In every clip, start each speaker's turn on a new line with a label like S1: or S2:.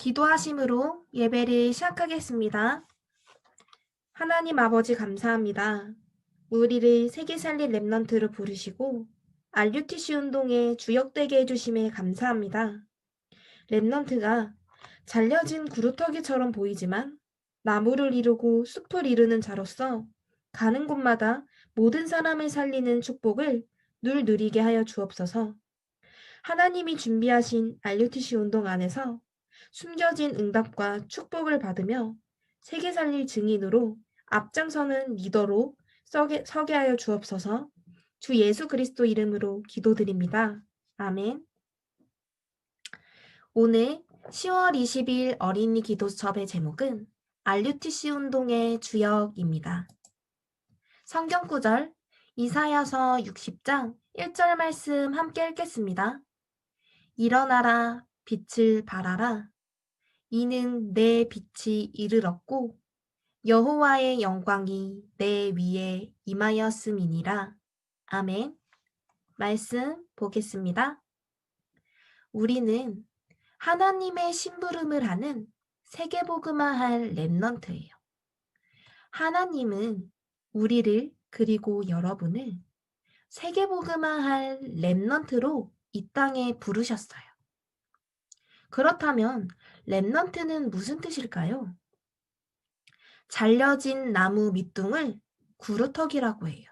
S1: 기도하심으로 예배를 시작하겠습니다. 하나님 아버지 감사합니다. 우리를 세계 살릴 랩넌트로 부르시고 RUTC 운동에 주역되게 해주심에 감사합니다. 랩넌트가 잘려진 구루터기처럼 보이지만 나무를 이루고 숲을 이루는 자로서 가는 곳마다 모든 사람을 살리는 축복을 늘 누리게 하여 주옵소서. 하나님이 준비하신 RUTC 운동 안에서 숨겨진 응답과 축복을 받으며 세계 살릴 증인으로 앞장서는 리더로 서게, 서게 하여 주옵소서 주 예수 그리스도 이름으로 기도드립니다. 아멘. 오늘 10월 20일 어린이 기도 수업의 제목은 RUTC 운동의 주역입니다. 성경 구절 이사야서 60장 1절 말씀 함께 읽겠습니다. 일어나라 빛을 발하라 이는 내 빛이 이르렀고 여호와의 영광이 내 위에 임하였음이니라. 아멘. 말씀 보겠습니다. 우리는 하나님의 심부름을 하는 세계복음화할 랩넌트예요. 하나님은 우리를 그리고 여러분을 세계복음화할 랩넌트로 이 땅에 부르셨어요. 그렇다면 랩넌트는 무슨 뜻일까요? 잘려진 나무 밑둥을 구루터기라고 해요.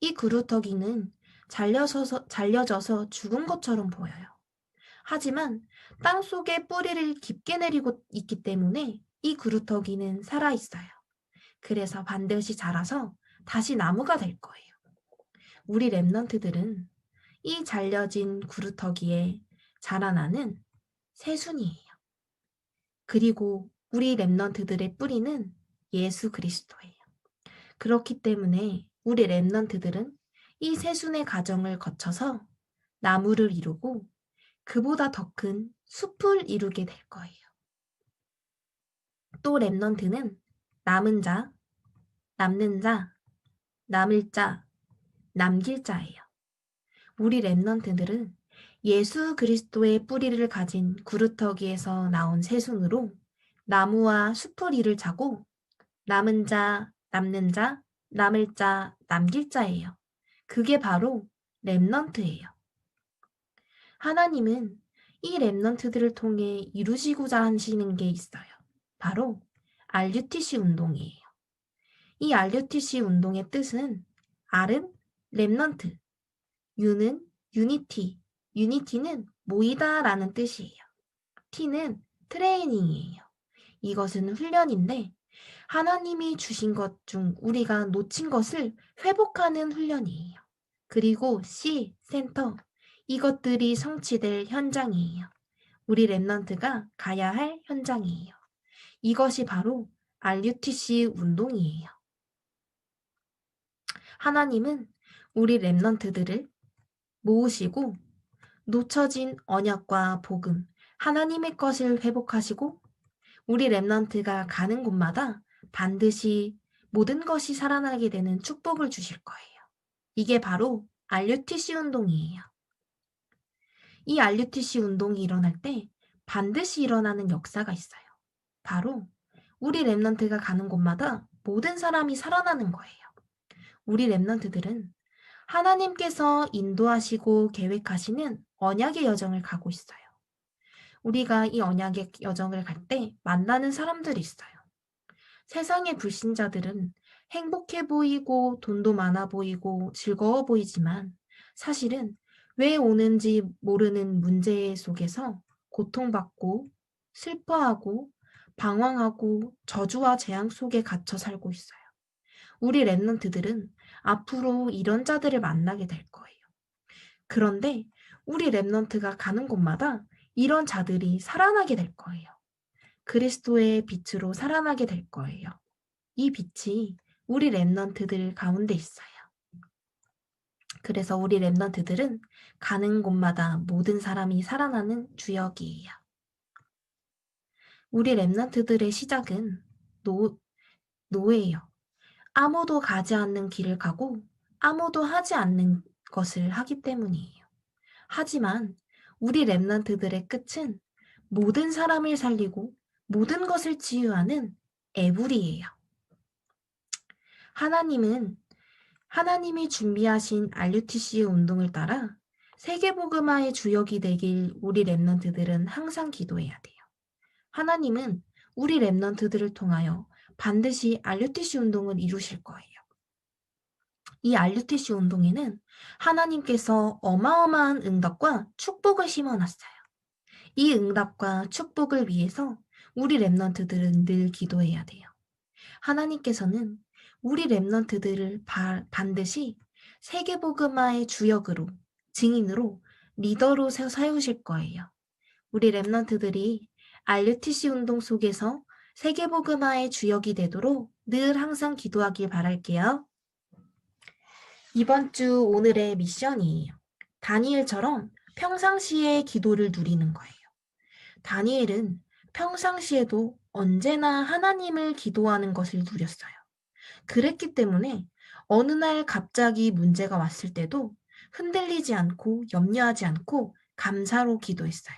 S1: 이 구루터기는 잘려져서, 잘려져서 죽은 것처럼 보여요. 하지만 땅 속에 뿌리를 깊게 내리고 있기 때문에 이 구루터기는 살아있어요. 그래서 반드시 자라서 다시 나무가 될 거예요. 우리 랩넌트들은 이 잘려진 구루터기에 자라나는 새순이에요. 그리고 우리 랩넌트들의 뿌리는 예수 그리스도예요. 그렇기 때문에 우리 랩넌트들은 이 새순의 과정을 거쳐서 나무를 이루고 그보다 더 큰 숲을 이루게 될 거예요. 또 랩넌트는 남은 자, 남는 자, 남을 자, 남길 자예요. 우리 랩넌트들은 예수 그리스도의 뿌리를 가진 구루터기에서 나온 새순으로 나무와 숲을 이를 자고 남은 자, 남는 자, 남을 자, 남길 자예요. 그게 바로 랩넌트예요. 하나님은 이 랩넌트들을 통해 이루시고자 하시는 게 있어요. 바로 RUTC 운동이에요. 이 RUTC 운동의 뜻은 R은 랩넌트, U는 유니티, 유니티는 모이다 라는 뜻이에요. T는 트레이닝이에요. 이것은 훈련인데 하나님이 주신 것 중 우리가 놓친 것을 회복하는 훈련이에요. 그리고 C, 센터. 이것들이 성취될 현장이에요. 우리 랩넌트가 가야 할 현장이에요. 이것이 바로 RUTC 운동이에요. 하나님은 우리 랩넌트들을 모으시고 놓쳐진 언약과 복음, 하나님의 것을 회복하시고 우리 랩넌트가 가는 곳마다 반드시 모든 것이 살아나게 되는 축복을 주실 거예요. 이게 바로 RUTC 운동이에요. 이 RUTC 운동이 일어날 때 반드시 일어나는 역사가 있어요. 바로 우리 랩넌트가 가는 곳마다 모든 사람이 살아나는 거예요. 우리 랩넌트들은 하나님께서 인도하시고 계획하시는 언약의 여정을 가고 있어요. 우리가 이 언약의 여정을 갈 때 만나는 사람들이 있어요. 세상의 불신자들은 행복해 보이고 돈도 많아 보이고 즐거워 보이지만 사실은 왜 오는지 모르는 문제 속에서 고통받고 슬퍼하고 방황하고 저주와 재앙 속에 갇혀 살고 있어요. 우리 랩런트들은 앞으로 이런 자들을 만나게 될 거예요. 그런데 우리 랩런트가 가는 곳마다 이런 자들이 살아나게 될 거예요. 그리스도의 빛으로 살아나게 될 거예요. 이 빛이 우리 랩넌트들 가운데 있어요. 그래서 우리 랩넌트들은 가는 곳마다 모든 사람이 살아나는 주역이에요. 우리 랩넌트들의 시작은 노, 노예요. 아무도 가지 않는 길을 가고 아무도 하지 않는 것을 하기 때문이에요. 하지만 우리 랩넌트들의 끝은 모든 사람을 살리고 모든 것을 치유하는 에브리예요. 하나님은 하나님이 준비하신 RUTC 운동을 따라 세계복음화의 주역이 되길 우리 랩런트들은 항상 기도해야 돼요. 하나님은 우리 랩런트들을 통하여 반드시 RUTC 운동을 이루실 거예요. 이 RUTC 운동에는 하나님께서 어마어마한 응답과 축복을 심어놨어요. 이 응답과 축복을 위해서 우리 랩런트들은 늘 기도해야 돼요. 하나님께서는 우리 랩런트들을 반드시 세계복음화의 주역으로, 증인으로, 리더로 세우실 거예요. 우리 랩런트들이 RUTC 운동 속에서 세계복음화의 주역이 되도록 늘 항상 기도하길 바랄게요. 이번 주 오늘의 미션이에요. 다니엘처럼 평상시에 기도를 누리는 거예요. 다니엘은 평상시에도 언제나 하나님을 기도하는 것을 누렸어요. 그랬기 때문에 어느 날 갑자기 문제가 왔을 때도 흔들리지 않고 염려하지 않고 감사로 기도했어요.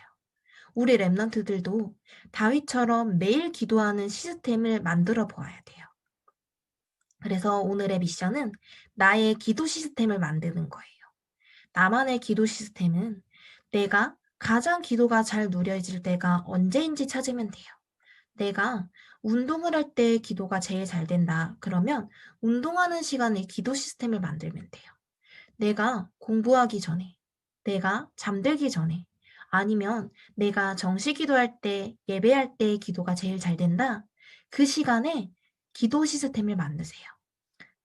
S1: 우리 랩런트들도 다윗처럼 매일 기도하는 시스템을 만들어 보아야 돼요. 그래서 오늘의 미션은 나의 기도 시스템을 만드는 거예요. 나만의 기도 시스템은 내가 가장 기도가 잘 누려질 때가 언제인지 찾으면 돼요. 내가 운동을 할 때 기도가 제일 잘 된다. 그러면 운동하는 시간에 기도 시스템을 만들면 돼요. 내가 공부하기 전에, 내가 잠들기 전에, 아니면 내가 정시 기도할 때, 예배할 때 기도가 제일 잘 된다. 그 시간에 기도 시스템을 만드세요.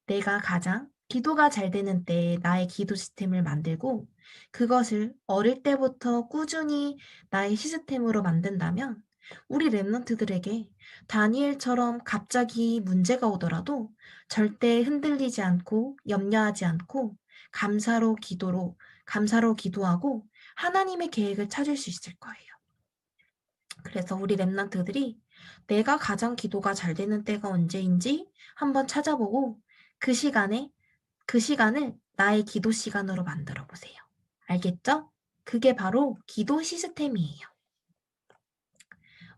S1: 내가 가장 기도가 잘 되는 때에 나의 기도 시스템을 만들고 그것을 어릴 때부터 꾸준히 나의 시스템으로 만든다면 우리 랩런트들에게 다니엘처럼 갑자기 문제가 오더라도 절대 흔들리지 않고 염려하지 않고 감사로 기도로 감사로 기도하고 하나님의 계획을 찾을 수 있을 거예요. 그래서 우리 랩런트들이 내가 가장 기도가 잘 되는 때가 언제인지 한번 찾아보고 그 시간에 그 시간을 나의 기도 시간으로 만들어 보세요. 알겠죠? 그게 바로 기도 시스템이에요.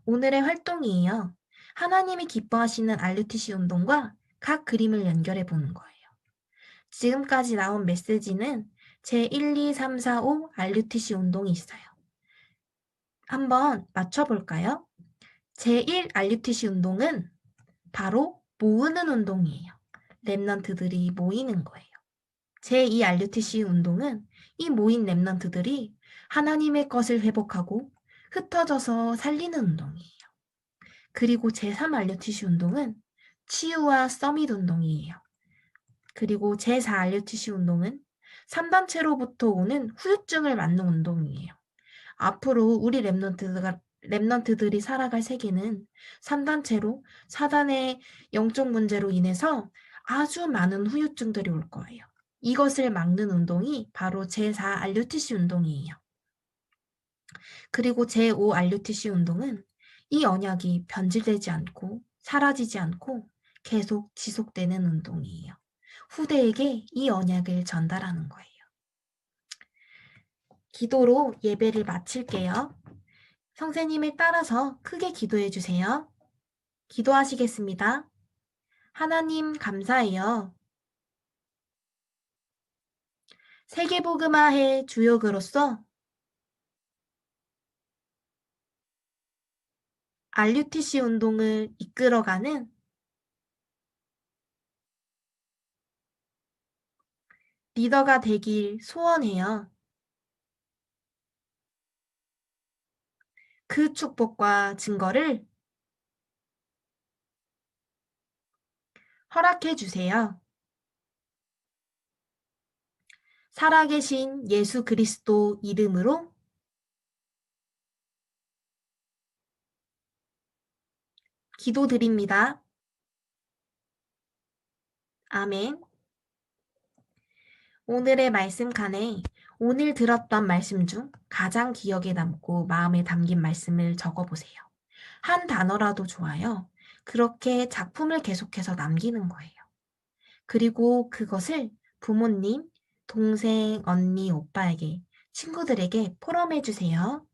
S1: 오늘의 활동이에요. 하나님이 기뻐하시는 RUTC 운동과 각 그림을 연결해 보는 거예요. 지금까지 나온 메시지는 제1, 2, 3, 4, 5 RUTC 운동이 있어요. 한번 맞춰볼까요? 제1 RUTC 운동은 바로 모으는 운동이에요. 랩런트들이 모이는 거예요. 제2 RUTC 운동은 이 모인 랩런트들이 하나님의 것을 회복하고 흩어져서 살리는 운동이에요. 그리고 제3 알류티시 운동은 치유와 서밋 운동이에요. 그리고 제4 알류티시 운동은 3단체로부터 오는 후유증을 맞는 운동이에요. 앞으로 우리 랩런트가 랩런트들이 살아갈 세계는 3단체로 사단의 영적 문제로 인해서 아주 많은 후유증들이 올 거예요. 이것을 막는 운동이 바로 제4 알류티시 운동이에요. 그리고 제5 RUTC 운동은 이 언약이 변질되지 않고 사라지지 않고 계속 지속되는 운동이에요. 후대에게 이 언약을 전달하는 거예요. 기도로 예배를 마칠게요. 성세님을 따라서 크게 기도해 주세요. 기도하시겠습니다. 하나님 감사해요. 세계복음화의 주역으로서 RUTC 운동을 이끌어가는 리더가 되길 소원해요. 그 축복과 증거를 허락해 주세요. 살아계신 예수 그리스도 이름으로 기도드립니다. 아멘. 오늘의 말씀 칸에 오늘 들었던 말씀 중 가장 기억에 남고 마음에 담긴 말씀을 적어보세요. 한 단어라도 좋아요. 그렇게 작품을 계속해서 남기는 거예요. 그리고 그것을 부모님, 동생, 언니, 오빠에게, 친구들에게 포럼해 주세요.